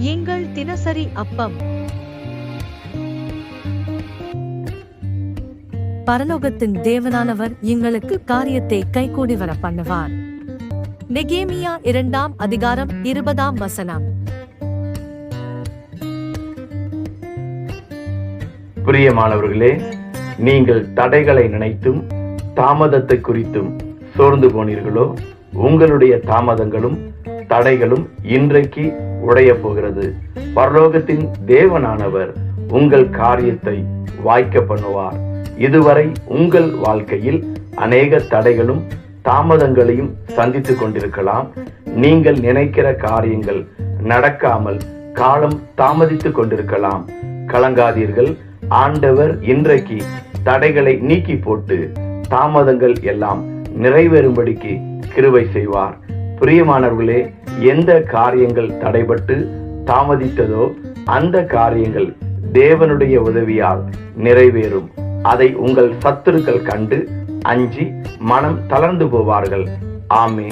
எங்கள் தினசரி அப்பம். பரலோகத்தின் தேவனானவர் எங்களுக்கு காரியத்தை கைகூடி வர பண்ணுவார். நெகேமியா இரண்டாம் அதிகாரம் இருபதாம் வசனம். பிரியமானவர்களே நீங்கள் தடைகளை நினைத்தும் தாமதத்தை குறித்தும் சோர்ந்து போனீர்களோ உங்களுடைய தாமதங்களும் தடைகளும் இன்றைக்கு உடைய போகிறது. பரலோகத்தின் தேவனானவர் உங்கள் காரியத்தை வாய்க்க பண்ணுவார். இதுவரை உங்கள் வாழ்க்கையில் அநேக தடைகளும் தாமதங்களையும் சந்தித்துக் கொண்டிருக்கலாம். நீங்கள் நினைக்கிற காரியங்கள் நடக்காமல் காலம் தாமதித்துக் கொண்டிருக்கலாம். கலங்காதீர்கள். ஆண்டவர் இன்றைக்கு தடைகளை நீக்கி போட்டு தாமதங்கள் எல்லாம் நிறைவேறும்படிக்கு கிருவை செய்வார். பிரியமானவர்களே எந்த காரியங்கள் தடைபட்டு தாமதித்ததோ அந்த காரியங்கள் தேவனுடைய உதவியால் நிறைவேறும். அதை உங்கள் சத்துருக்கள் கண்டு அஞ்சி மனம் தளர்ந்து போவார்கள். ஆமே